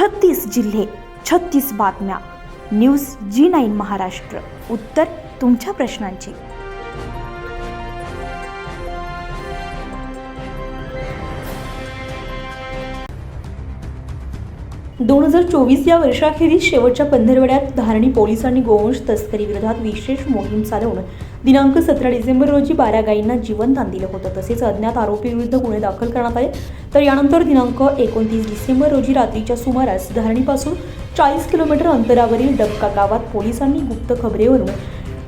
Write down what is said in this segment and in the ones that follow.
छत्तीस जिल्हे छत्तीस बातम्या. News G nine Maharashtra. उत्तर तुमच्या प्रश्नांची. दोन हजार चोवीस या वर्षाखेरीस शेवटच्या पंधरवड्यात धारणी पोलिसांनी गोवंश तस्करी विरोधात विशेष मोहीम चालवून दिनांक सतरा डिसेंबर रोजी बारा गायींना जीवनदान दिलं होतं. तसेच अज्ञात आरोपीविरुद्ध गुन्हे दाखल करण्यात आले. तर यानंतर दिनांक एकोणतीस डिसेंबर रोजी रात्रीच्या सुमारास धारणीपासून चाळीस किलोमीटर अंतरावरील डबका गावात पोलिसांनी गुप्त खबरेवरून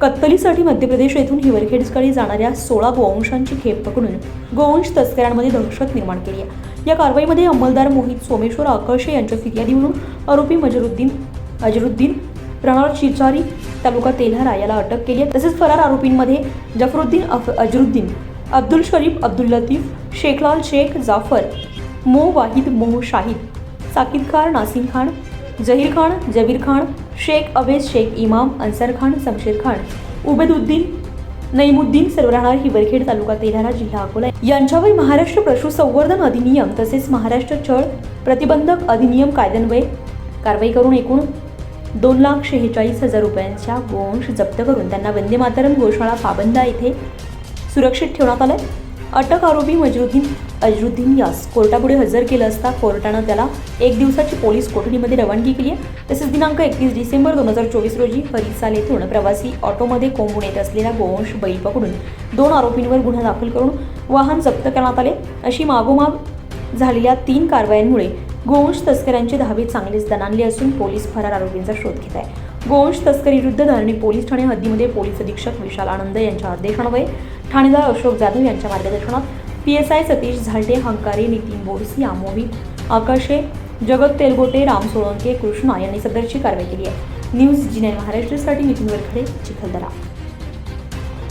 कत्तलीसाठी मध्य प्रदेश येथून हिवरखेडकडे जाणाऱ्या सोळा गोवंशांची खेप पकडून गोवंश तस्करांमध्ये दहशत निर्माण केली आहे. या कारवाईमध्ये अंमलदार मोहित सोमेश्वर आकर्षे यांच्या फिर्यादीवरून आरोपी मजरुद्दीन अजरुद्दीन राहणार चिचारी तालुका तेल्हारा याला अटक केली आहे. तसेच फरार आरोपींमध्ये जफरुद्दीन अफ अजरुद्दीन अब्दुल शरीफ अब्दुल लतीफ शेखलाल शेख जाफर मो वाहिद मोह शाहिद साकिद खान नासिम खान जहीर खान जबीर खान शेख अवेज शेख इमाम अन्सर खान शमशेर खान उबेदुद्दीन नईमुद्दीन सर्व ही हिवरखेड तालुका तेल्हारा जिल्हा अकोला यांच्यावर महाराष्ट्र पशुसंवर्धन अधिनियम तसेच महाराष्ट्र छळ प्रतिबंधक अधिनियम कायद्यान्वये कारवाई करून एकूण दोन लाख शेहेचाळीस हजार रुपयांच्या गोंश जप्त करून त्यांना वंदे मातरम गोशाळा पाबंदा येथे सुरक्षित ठेवण्यात आलं अटक आरोपी मजरुद्दीन अजरुद्दीन यास कोर्टापुढे हजर केलं असता कोर्टानं त्याला एक दिवसाची पोलीस कोठडीमध्ये रवानगी केली आहे. तसेच दिनांक एकतीस डिसेंबर दोन हजार चोवीस रोजी हरिसाल येथून प्रवासी ऑटोमध्ये कोंबून येत असलेला गोवंश बैल पकडून दोन आरोपींवर गुन्हा दाखल करून वाहन जप्त करण्यात आले. अशी मागोमाग झालेल्या तीन कारवायांमुळे गोवंश तस्करांची धावे चांगलीच दणाणले असून पोलीस फरार आरोपींचा शोध घेत आहे. गोवंश तस्करीविरुद्ध धरणी पोलीस ठाणे हद्दीमध्ये पोलीस अधीक्षक विशाल आनंद यांच्या निर्देशनान्वये ठाणेदार अशोक जाधव यांच्या मार्गदर्शनात P S I Satish Zalte Hankare Nitin Borsiya Mohit Akashe Jagat Telgote Ram Solanke Krishna यांनी सदरची कारवाई केली आहे. न्यूज जिने महाराष्ट्रसाठी महाराष्ट्रासाठी नितीन वरखडे चिखलदरा.